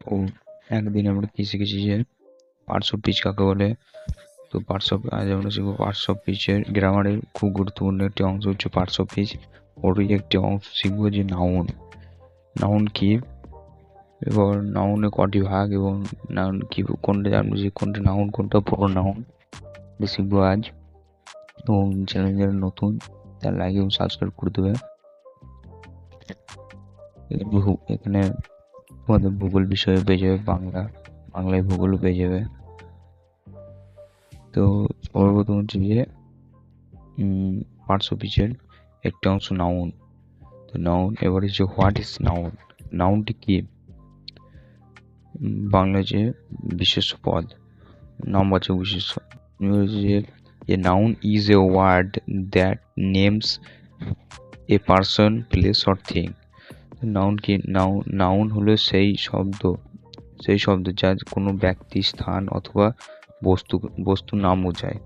তো একদিন আমরা কি শিখেছি যে পার্টস অফ পিচ কাকে বলে তো পার্টস অফ আজ আমরা শিখব পার্টস অফ পিচের গ্রামারের খুব গুরুত্বপূর্ণ একটি অংশ হচ্ছে পার্টস অফ পিচ ওরই একটি অংশ শিখব যে নাউন নাউন কি এবার নাউনে কটি ভাগ এবং নাউন কি কোনটা জানব যে কোনটা নাউন কোনটা পুরো নাউন শিখব আজ এবং চ্যানেল যারা নতুন তার লাইক এবং সাবস্ক্রাইব করে দেবে ভূ- এখানে তোমাদের ভূগোল বিষয়ে পেয়ে যাবে বাংলা, বাংলায় ভূগোল পেয়ে যাবে তো সর্বপ্রথম হচ্ছে যে পার্টস অফিসের একটা অংশ নাউন তো নাউন এবার হচ্ছে হোয়াট ইজ নাউন নাউনটি কি? বাংলায় যে বিশেষ পদ নামবাচক বিশেষ যে a noun is a word that names a person place or thing noun কি নাউন নাউন হলো সেই শব্দ সেই শব্দ যা কোনো ব্যক্তি, স্থান অথবা বস্তু বস্তুর নাম বোঝায়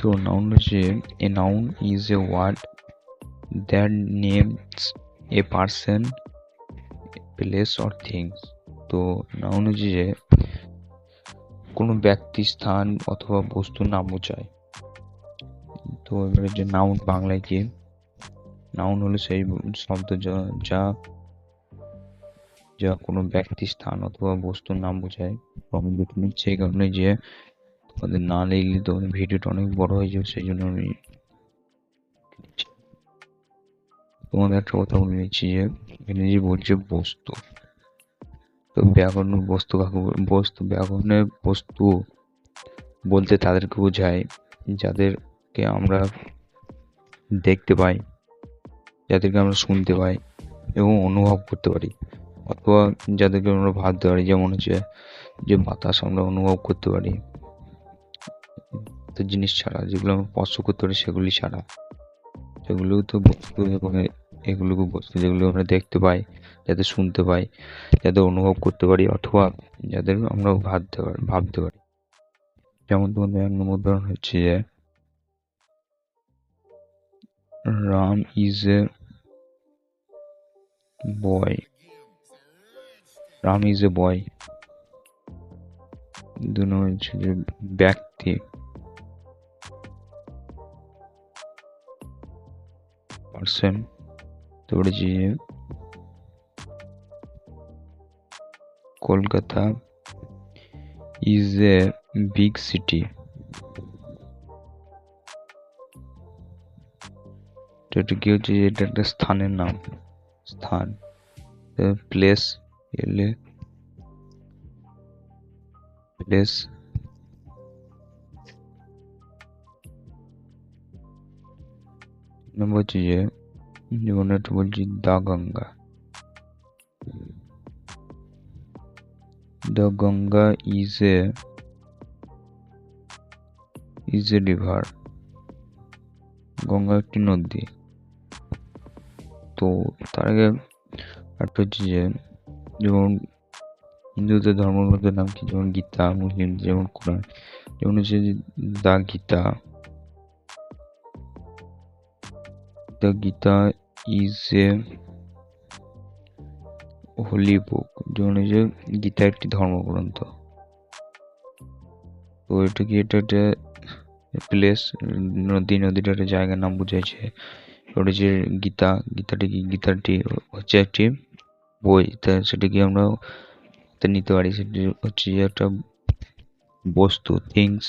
তো নাউন হচ্ছে a noun is a word that names a person place or things তো নাউন হচ্ছে যে কোনো ব্যক্তি, স্থান অথবা বস্তুর নাম বোঝায় তো এবারে যে নাউন বাংলায় কি? নাউন হলো সেই শব্দ যা যা কোনো ব্যক্তি, স্থান অথবা বস্তুর নাম বোঝায়। নিচ্ছি এই কারণে যে তোমাদের না লিখলে তো ভিডিওটা অনেক বড় হয়ে যাবে, সেই জন্য আমি তোমাদের একটা কথা বলে নিচ্ছি যে যে বলছে বস্তু, তো ব্যাকরণ বস্তু কাকে বস্তু ব্যাকরণের বস্তু বলতে তাদেরকে বোঝায়, যাদেরকে আমরা দেখতে পাই। যাদেরকে আমরা শুনতে পাই এবং অনুভব করতে পারি। অথবা যাদেরকে আমরা ভাবতে পারি যেমন হচ্ছে যে বাতাস আমরা অনুভব করতে পারি। তো জিনিস ছাড়া, যেগুলো আমরা স্পর্শ করতে পারি সেগুলি ছাড়া। সেগুলোও তো বস্তু এবং এগুলোকে বস্তু যেগুলো আমরা দেখতে পাই যাতে শুনতে পাই যাতে অনুভব করতে পারি অথবা যাদের আমরা ভাবতে পারি ভাবতে পারি। যেমন তোমাদের এক নম্বর উদাহরণ হচ্ছে যে, Ram is a boy Ram is a boy দু নম্বর হচ্ছে যে ব্যক্তি. পার্সন তারপরে যে Kolkata is a big city তো এটা কি হচ্ছে? এটা একটা স্থানের নাম। স্থান প্লেস এলে প্লেস নম্বর হচ্ছে যে যেমন একটা বলছি the Ganga the Ganga is a is a river Ganga একটি নদী তো তার আগে একটা হচ্ছে যে যেমন হিন্দুদের ধর্মগ্রন্থের নাম কি? যেমন গীতা, মুসলিম, যেমন কোরআন। যেমন হচ্ছে the Gita. The Gita is a holy book যেমন হচ্ছে গীতা একটি ধর্মগ্রন্থ। তো এটা কি? এটা একটা প্লেস নদী নদীটা একটা জায়গার নাম বুঝাইছে। ওটা যে গীতা গীতাটি কি গীতাটি হচ্ছে একটি বই তা সেটা কি আমরা তা নিতে পারি সেটি হচ্ছে যে একটা বস্তু থিংস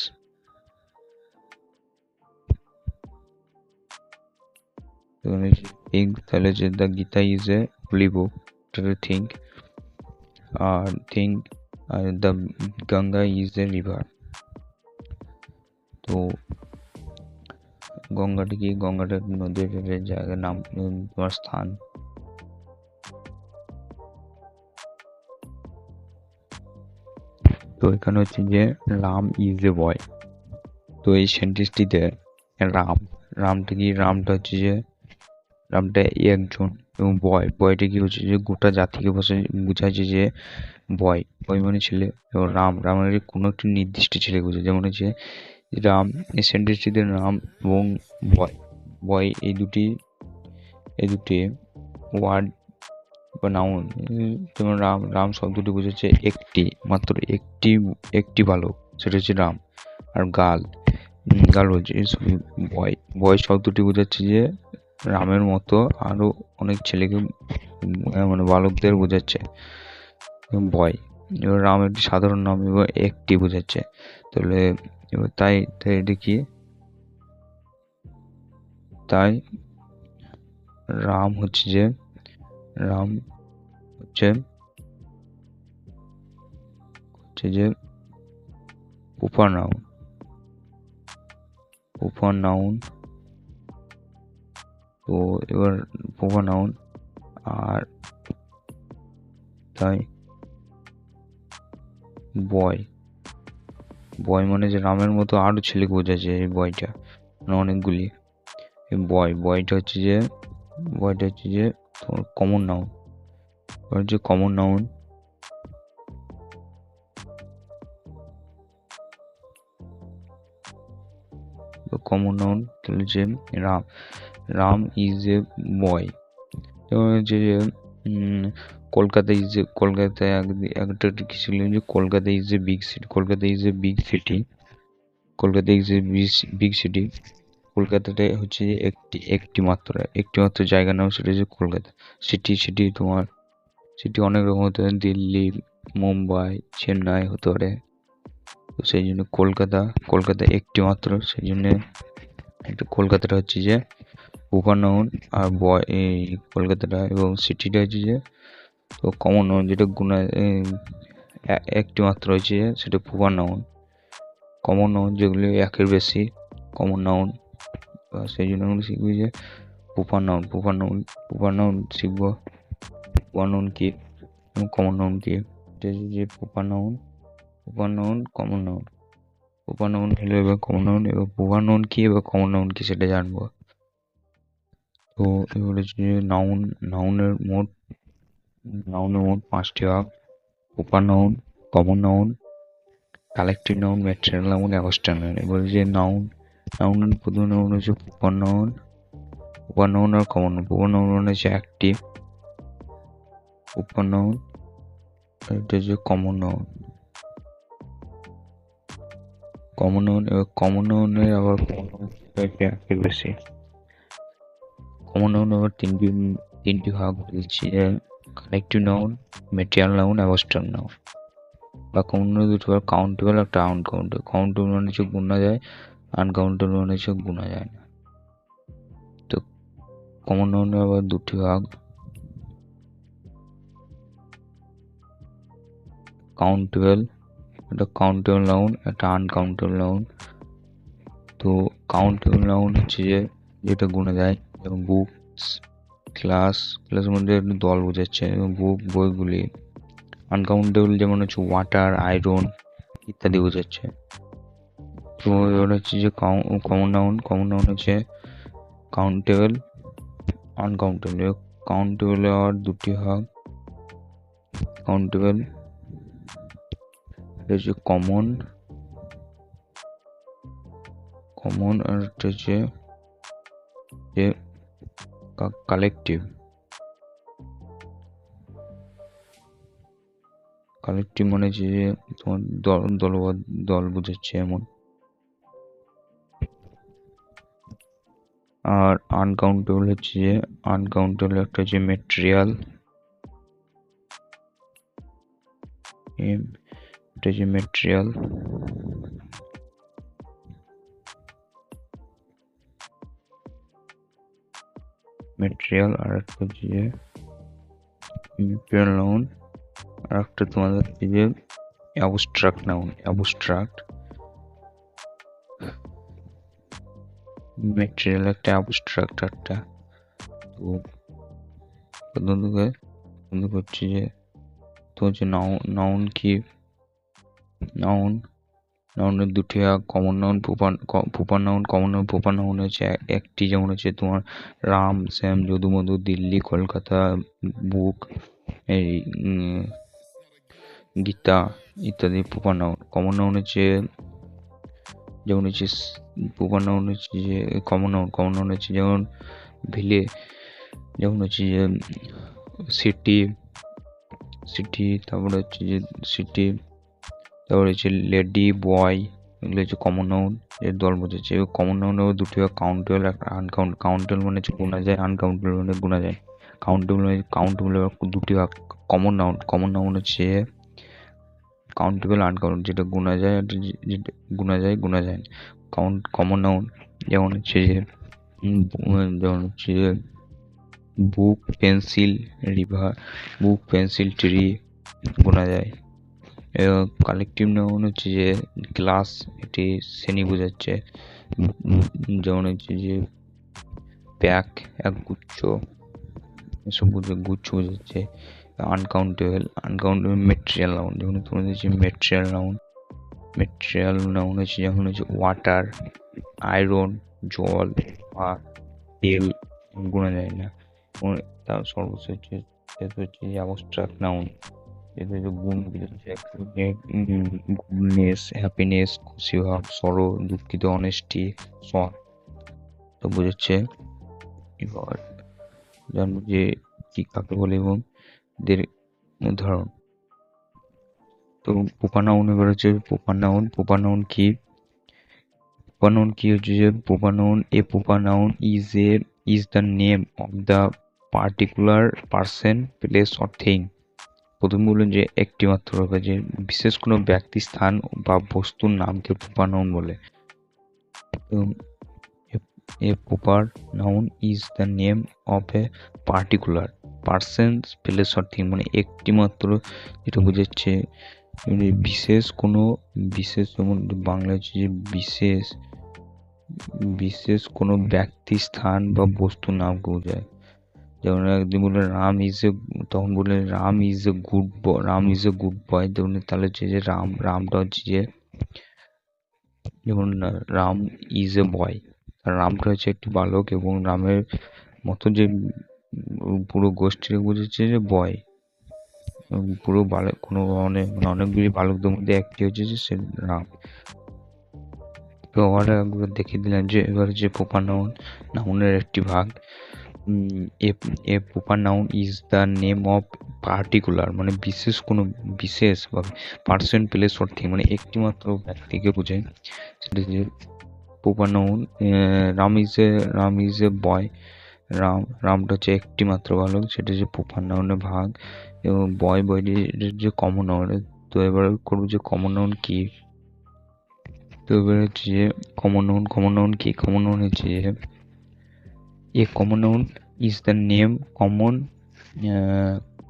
থিঙ্ক তাহলে হচ্ছে the Gita is a holy book think R think R the Ganga is a river তো গঙ্গাটি কি গঙ্গাটা নদীর জায়গার নাম তোমার স্থান। তো এখানে হচ্ছে যে রাম ইজ এ বয় তো এই সেন্টেন্সটিতে রাম, রামটা কি, রামটা হচ্ছে যে, রামটা একজন, এবং বয় বয়টা কি হচ্ছে যে গোটা জাতিকে বসে, বোঝাচ্ছে যে বয় বয় মানে ছেলে। এবং রাম রাম মানে কোনো একটি নির্দিষ্ট ছেলে বোঝায়। যেমন হচ্ছে রাম এই সেন্টেন্সটিতে রাম এবং বয় বয় এই দুটি এই দুটি ওয়ার্ড বা নাউন যেমন রাম রাম শব্দটি বোঝাচ্ছে একটি, মাত্র একটি একটি বালক, সেটা হচ্ছে রাম আর গাল গাল বলছে বয় বয় শব্দটি বোঝাচ্ছে যে রামের মতো আরও অনেক ছেলেকে মানে বালকদের বোঝাচ্ছে, বয়। এবার রাম একটি সাধারণ নাম এবং একটি বোঝাচ্ছে। তাহলে এবার তাই তাই এটা কি তাই রাম হচ্ছে যে, রাম হচ্ছে হচ্ছে যে উপর নাউন উপর নাউন তো এবার উপর নাউন আর তাই বয়। বয় মানে যে রামের মতো আরও ছেলেকে বোঝাচ্ছে এই বয়টা মানে অনেকগুলি। এই বয়, বয়টা হচ্ছে যে, বয়টা হচ্ছে যে তোমার কমন নাউন হচ্ছে কমন নাউন কমন নাউন তাহলে যে Ram. Ram is a boy যে কলকাতা ইজ এ কলকাতায় এক- একটা কি ছিল যে Kolkata is a big city Kolkata is a big city Kolkata is a big city কলকাতাতে হচ্ছে যে একটি একটি মাত্র একটি মাত্র জায়গা নাম সেটা হচ্ছে কলকাতা। সিটি সিটি তোমার সিটি অনেক রকম হতে পারে, দিল্লি, মুম্বাই, চেন্নাই হতে পারে। তো সেই জন্য কলকাতা কলকাতা একটি মাত্র, সেই জন্য একটা কলকাতাটা হচ্ছে যে উপনাউন আর বয়, এই কলকাতাটা এবং সিটিটা হচ্ছে যে তো কমন নাউন যেটা গুণা একটি মাত্র যে সেটা প্রপার নাউন কমন নাউন যেগুলি একের বেশি কমন নাউন সেই জন্য আমরা শিখবি যে proper noun proper noun proper noun শিখব। প্রপার নাউন কি? কমন নাউন কি? যে proper noun proper noun common noun proper noun হলো এবার কমন নাউন এবার প্রপার নাউন কি, এবার কমন নাউন কি সেটা জানব। তো এবার হচ্ছে যে নাউন নাউনের মোট নাউনের মোট পাঁচটি ভাগ proper noun common noun collective noun material noun abstract noun এবার যে নাউন নাউনের প্রথম নাউন হচ্ছে প্রপার নাউন প্রপার নাউন আর কমন নাউন প্রপার নাউন হচ্ছে অ্যাক্টিভ প্রপার নাউন এটা হচ্ছে কমন নাউন কমন নাউন এবার কমন নাউনের আবার নাউন একের বেশি কমন নাউন আবার তিনটি তিনটি ভাগ হচ্ছে collective noun material noun abstract noun বা কমন নাউন দুটো ভাগ কাউন্টেবল একটা আনকাউন্টেবল কাউন্টেবল মানে হচ্ছে গুণা যায় আনকাউন্টেবল মানে হচ্ছে গুণা যায় না। তো কমন নাউনের আবার দুটি ভাগ। কাউন্টেবল একটা কাউন্টেবল নাউন একটা আনকাউন্টেবল নাউন তো কাউন্টেবল নাউন হচ্ছে যে, যেটা গুণা যায়, যেমন বুকস ক্লাস ক্লাসের মধ্যে দল বোঝাচ্ছে, এবং বুক বইগুলি আনকাউন্টেবল যেমন হচ্ছে ওয়াটার আয়রন ইত্যাদি বোঝাচ্ছে। তো এবার হচ্ছে যে কমন নাউন কমন নাউন হচ্ছে কাউন্টেবল আনকাউন্টেবল কাউন্টেবল আর দুটি ভাগ কাউন্টেবল হচ্ছে কমন কমন আর হচ্ছে যে কালেকটিভ কালেকটিভ মানে যে তোমার দল দলবদ্ধ দল বোঝাচ্ছে এমন। আর আনকাউন্টেবল হচ্ছে যে আনকাউন্টেবল একটা হচ্ছে মেটেরিয়াল এটা হচ্ছে মেটেরিয়াল মেটেরিয়াল আর একটা হচ্ছে যে মেটেরিয়াল নাউন আর একটা তোমাদের হচ্ছে যে অ্যাবস্ট্রাক্ট নাউন অ্যাবস্ট্রাক্ট মেটেরিয়াল একটা অ্যাবস্ট্রাক্ট একটা তো প্রথম থেকে প্রথম হচ্ছে যে তো হচ্ছে নাউন নাউন কি নাউন নাউনের দুটি common noun proper proper noun common noun proper noun হচ্ছে এক- একটি যেমন হচ্ছে তোমার রাম, শ্যাম যদু মধু দিল্লি, কলকাতা, বুক, এই গীতা ইত্যাদি প্রপার নাউন। কমন নাউন হচ্ছে যেমন হচ্ছে প্রপার নাউন হচ্ছে যে কমন নাউন কমন নাউন হচ্ছে যেমন ভিলে, যেমন হচ্ছে যে, সিটি সিটি, তারপরে হচ্ছে যে, সিটি তারপরে হচ্ছে লেডি, বয়, এগুলো হচ্ছে কমন নাউন এর দল বোঝাচ্ছে কমন নাউনের দুটি কাউন্টেবল আনকাউন্ট কাউন্টেবল মানে হচ্ছে গোনা যায় আনকাউন্টেবল মানে গোনা যায়। কাউন্টেবল মানে কাউন্টেবল দুটি ভাগ। কমন নাউন কমন নাউন হচ্ছে কাউন্টেবল আনকাউন্ট যেটা গোনা যায় আর যেটা গোনা যায় গোনা যায় কাউন্ট কমন নাউন যেমন হচ্ছে যে, যেমন হচ্ছে book pencil river book pencil tree গোনা যায়। কালেকটিভ নাউন হচ্ছে যে ক্লাস এটি শ্রেণি বোঝাচ্ছে। যেমন হচ্ছে যে প্যাক এক গুচ্ছ, এসব গুচ্ছ বোঝাচ্ছে। আনকাউন্টেবল আনকাউন্টেবল মেটেরিয়াল নাউন যেমন তোমাদের হচ্ছে মেটেরিয়াল নাউন মেটেরিয়াল নাউন হচ্ছে যেমন হচ্ছে ওয়াটার আয়রন জল বা তেল গোনা যায় না। তার সর্বোচ্চ হচ্ছে হচ্ছে অ্যাবস্ট্রাক্ট নাউন গুডনেস হ্যাপিনেস খুশি ভাব সরো দুঃখিত অনেস্টি সৎ তো বোঝাচ্ছে এবার জানব যে কি কাকে বলে এবং এদের উদাহরণ। তো পোপা নাউন এবার হচ্ছে পোপা নাউন পোপা নাউন কি? পোপা নাউন কি হচ্ছে যে পোপা নাউন এ পোপা noun is a is the name of the particular person place or thing প্রথম বললেন যে একটি মাত্র হবে যে বিশেষ কোনো ব্যক্তি, স্থান বা বস্তুর নামকে পোপা নাউন বলে। A proper noun is the name of a particular person place or thing মানে একটি মাত্র, যেটা বোঝাচ্ছে বিশেষ কোনো বিশেষ যেমন বাংলা হচ্ছে যে বিশেষ বিশেষ কোনো ব্যক্তি, স্থান বা বস্তুর নামকে বোঝায়। যেমন একদিন বললেন, রাম ইজ এ তখন বললেন, Ram is a good boy Ram is a good boy যেমন তাহলে হচ্ছে যে রাম, রামটা হচ্ছে যে যেমন, রাম ইজ এ বয় রামটা হচ্ছে একটি বালক এবং রামের মতো যে পুরো গোষ্ঠীকে বুঝেছে যে বয় পুরো বালক, কোনো অনেক মানে অনেকগুলি বালকদের মধ্যে একটি হচ্ছে যে সে রাম। তো আমরা একবার দেখিয়ে দিলাম যে, এবার যে নাউন, নাউনের একটি ভাগ। A a পোপা noun is the name of particular মানে বিশেষ কোনো বিশেষ বা পার্সন প্লেস অর থিং মানে একটিমাত্র ব্যক্তিকে বোঝায়। সেটা যে পোপা noun Ram is a Ram is a boy Ram রামটা হচ্ছে একটি মাত্র বালক, সেটা যে পোপা নাউনের ভাগ, এবং বয় বয়টির যে কমন নাউন তো এবার করব যে কমন নাউন কি? তো এবার হচ্ছে যে কমন নাউন কমন নাউন কি? কমন নাউন হচ্ছে যে a common noun is the name common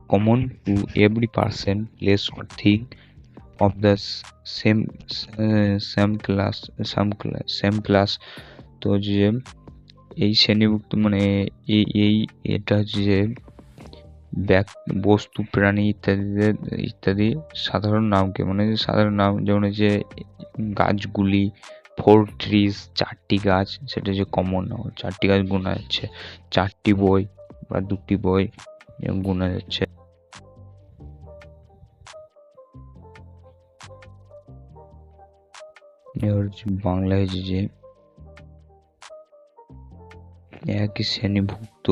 common to every person place or thing of the same same class some class same class তো যে এই শ্রেণীভুক্ত মানে এই এই এটা হচ্ছে যে ব্যাক, বস্তু, প্রাণী ইত্যাদিদের ইত্যাদি সাধারণ নামকে মানে সাধারণ নাম যেমন হচ্ছে গাছগুলি ফোর ট্রিজ চারটি গাছ, সেটা যে কমন চারটি গাছ গোনা যাচ্ছে। চারটি বই বা দুটি বই গোনা যাচ্ছে। বাংলায় যে একই শ্রেণীভুক্ত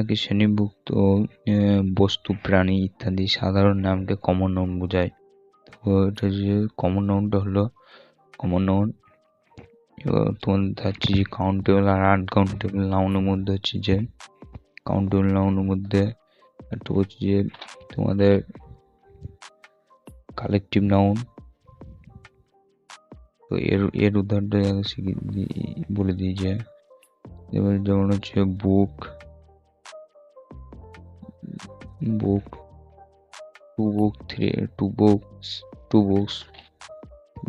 একই শ্রেণীভুক্ত বস্তু, প্রাণী ইত্যাদি সাধারণ নামকে কমন নাম বোঝায়। তো এটা যে কমন নামটা হলো কমন নাউন তোমাদের হচ্ছে যে কাউন্টেবল আর আনকাউন্টেবল নাউনের মধ্যে হচ্ছে যে কাউন্টেবল নাউনের মধ্যে একটা হচ্ছে যে তোমাদের কালেকটিভ নাউন তো এর এর উদাহরণটা বলে দিই যে এবার যেমন হচ্ছে book book two book three two books two books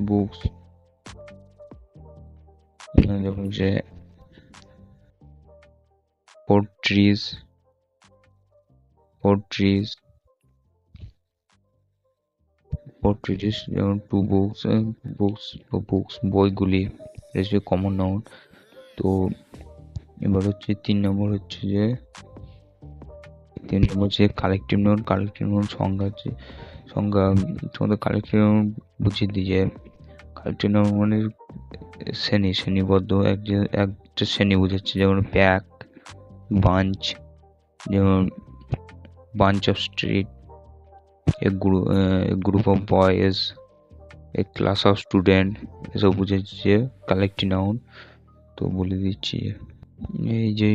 books যেমন হচ্ছে four trees four trees four trees যেমন টু বুকস বুকস বুকস বইগুলি এসে কমন নাউন তো এবার হচ্ছে তিন নম্বর হচ্ছে যে, তিন নম্বর হচ্ছে কালেকটিভ নোট কালেকটিভ নোট সংজ্ঞা হচ্ছে, সংজ্ঞা, তোমাদের কালেকটিভ নোট বুঝিয়ে দিই যে কালেকটিভ নোট মানে শ্রেণি শ্রেণীবদ্ধ এক যে একটা শ্রেণি বোঝাচ্ছে, যেমন প্যাক, বাঞ্চ, যেমন bunch of street, a group group of boys, a class of student, এসব বুঝেছে কালেক্টিভ নাউন, তো বলে দিচ্ছি। এই যে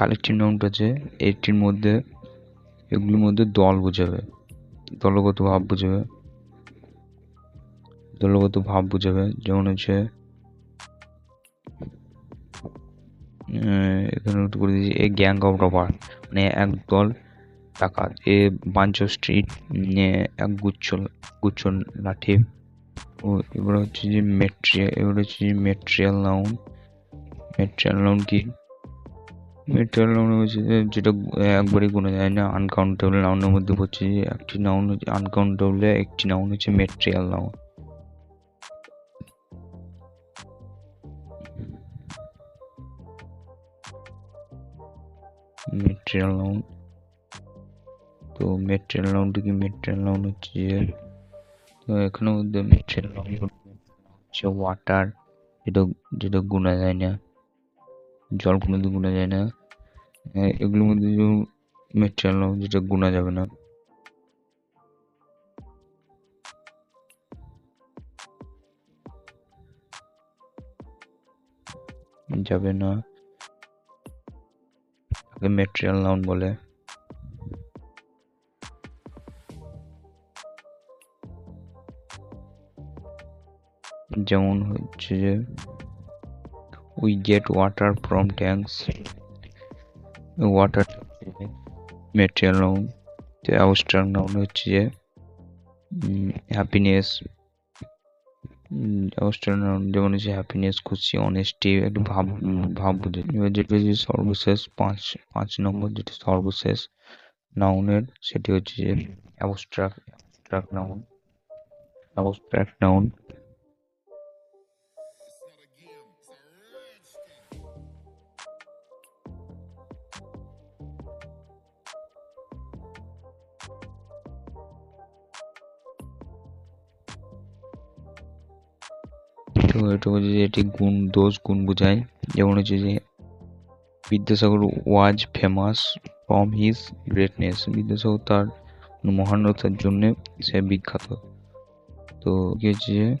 কালেক্টিভ নাউনটা আছে এটির মধ্যে, এগুলির মধ্যে দল বোঝাবে, দলগত ভাব বোঝাবে, দলগত ভাব বোঝাবে, যেমন হচ্ছে এখানে করে দিয়েছি, এ গ্যাং অফ রবার মানে এক দল ডাকাত, এ বাঞ্চ স্ট্রিট এক গুচ্ছ গুচ্ছ লাঠি, ও এবার হচ্ছে যে মেট্রিয়াল এবার হচ্ছে যে মেট্রিয়াল নাউন মেট্রিয়াল নাউন কি? মেটেরিয়াল নাউন হচ্ছে যেটা একবারই গুণা যায় না আনকাউন্টেবল নাউনের মধ্যে পড়ছে যে একটি নাউন হচ্ছে আনকাউন্টেবল একটি নাউন হচ্ছে মেটেরিয়াল নাউন মেটেরিয়াল নাউন তো মেটেরিয়াল নাউনটা কি মেটেরিয়াল নাউন হচ্ছে যে তো এখানের মধ্যে মেটেরিয়াল নাউন হচ্ছে ওয়াটার যেটা যেটা গুণা যায় না জল কোনোদিন গুণা যায় না হ্যাঁ, এগুলোর মধ্যে মেটেরিয়াল নাউন যেটা গুণা যাবে না। যাবে না। তাকে মেটেরিয়াল নাউন বলে। যেমন হচ্ছে যে we get water from tanks water material noun তো অ্যাবস্ট্রাক্ট নাউন হচ্ছে যে হ্যাপিনেস নাউন যেমন হচ্ছে হ্যাপিনেস খুশি অনেস্টি একটু ভাব ভাব বুঝে। যেটা হচ্ছে সর্বশেষ পাঁচ পাঁচ নম্বর যেটা সর্বশেষ নাউনের সেটি হচ্ছে যে abstract abstract noun abstract noun তো এটা হচ্ছে যে এটি গুণ, দোষ, গুণ বোঝায় যেমন হচ্ছে যে, Vidyasagar was famous from his greatness. Vidyasagar তার মহানতার জন্য সে বিখ্যাত। তো কি হচ্ছে যে,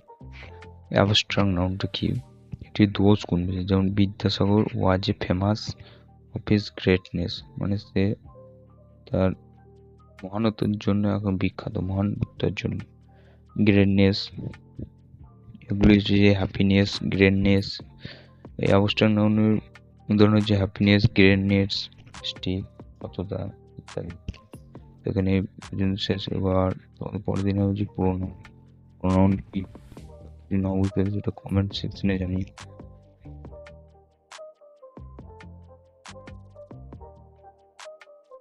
অ্যাবস্ট্রাং নাউনটা কি? এটি দোষ গুণ বোঝায়। যেমন Vidyasagar was a famous of his greatness. মানে সে তার মহানতার জন্য এখন বিখ্যাত, মহানতার জন্য। গ্রেটনেস এগুলি হচ্ছে যে হ্যাপিনেস গ্রেটনেস এই অবস্থান উদাহরণ হচ্ছে হ্যাপিনেস গ্রেটনেস স্টিক কতটা ইত্যাদি। এখানে শেষ এবার পরের দিনে হচ্ছে পুরোনো পুরোনো কি না কমেন্ট সেকশনে জানিয়ে